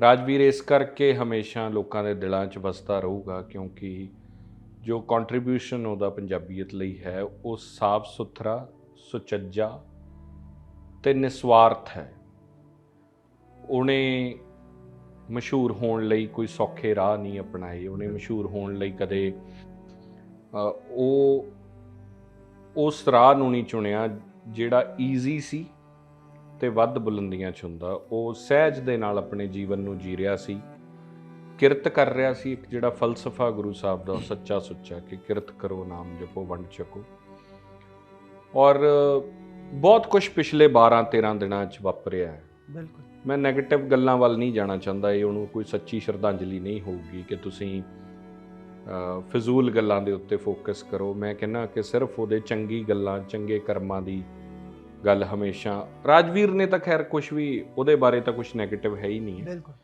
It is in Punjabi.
ਰਾਜਵੀਰ ਇਸ ਕਰਕੇ ਹਮੇਸ਼ਾ ਲੋਕਾਂ ਦੇ ਦਿਲਾਂ 'ਚ ਵਸਦਾ ਰਹੂਗਾ ਕਿਉਂਕਿ ਜੋ ਕੰਟਰੀਬਿਊਸ਼ਨ ਉਹਦਾ ਪੰਜਾਬੀਅਤ ਲਈ ਹੈ ਉਹ ਸਾਫ਼ ਸੁਥਰਾ ਸੁਚੱਜਾ ਤੇ ਨਿਸਵਾਰਥ ਹੈ। ਉਹਨੇ ਮਸ਼ਹੂਰ ਹੋਣ ਲਈ ਕੋਈ ਸੌਖੇ ਰਾਹ ਨਹੀਂ ਅਪਣਾਏ। ਉਹਨੇ ਮਸ਼ਹੂਰ ਹੋਣ ਲਈ ਕਦੇ ਉਹ ਉਸ ਰਾਹ ਨੂੰ ਨਹੀਂ ਚੁਣਿਆ ਜਿਹੜਾ ਈਜ਼ੀ ਸੀ ਤੇ ਵੱਧ ਬੁਲੰਦੀਆਂ 'ਚ ਹੁੰਦਾ। ਉਹ ਸਹਿਜ ਦੇ ਨਾਲ ਆਪਣੇ ਜੀਵਨ ਨੂੰ ਜੀ ਰਿਹਾ ਸੀ। ਕਿਰਤ ਕਰ ਰਿਹਾ ਸੀ ਇੱਕ ਜਿਹੜਾ ਫਲਸਫਾ ਗੁਰੂ ਸਾਹਿਬ ਦਾ ਸੱਚਾ ਸੁੱਚਾ ਕਿ ਕਿਰਤ ਕਰੋ ਨਾਮ ਜਪੋ ਵੰਡ ਛਕੋ ਔਰ ਬਹੁਤ ਕੁਝ ਪਿਛਲੇ 12 13 ਦਿਨਾਂ 'ਚ ਵਾਪਰਿਆ ਹੈ। ਬਿਲਕੁਲ। ਮੈਂ 네ਗੇਟਿਵ ਗੱਲਾਂ ਵੱਲ ਨਹੀਂ ਜਾਣਾ ਚਾਹੁੰਦਾ। ਇਹ ਉਹਨੂੰ ਕੋਈ ਸੱਚੀ ਸ਼ਰਧਾਂਜਲੀ ਨਹੀਂ ਹੋਊਗੀ ਕਿ ਤੁਸੀਂ ਫਜ਼ੂਲ ਗੱਲਾਂ ਦੇ ਉੱਤੇ ਫੋਕਸ ਕਰੋ। ਮੈਂ ਕਹਿੰਨਾ ਕਿ ਸਿਰਫ ਉਹਦੇ ਚੰਗੀ ਗੱਲਾਂ ਚੰਗੇ ਕਰਮਾਂ ਦੀ ਗੱਲ ਹਮੇਸ਼ਾ ਰਾਜਵੀਰ ਨੇ ਤਾਂ ਖੈਰ ਕੁਝ ਵੀ, ਉਹਦੇ ਬਾਰੇ ਤਾਂ ਕੁਝ 네ਗੇਟਿਵ ਹੈ ਹੀ ਨਹੀਂ ਹੈ। ਬਿਲਕੁਲ।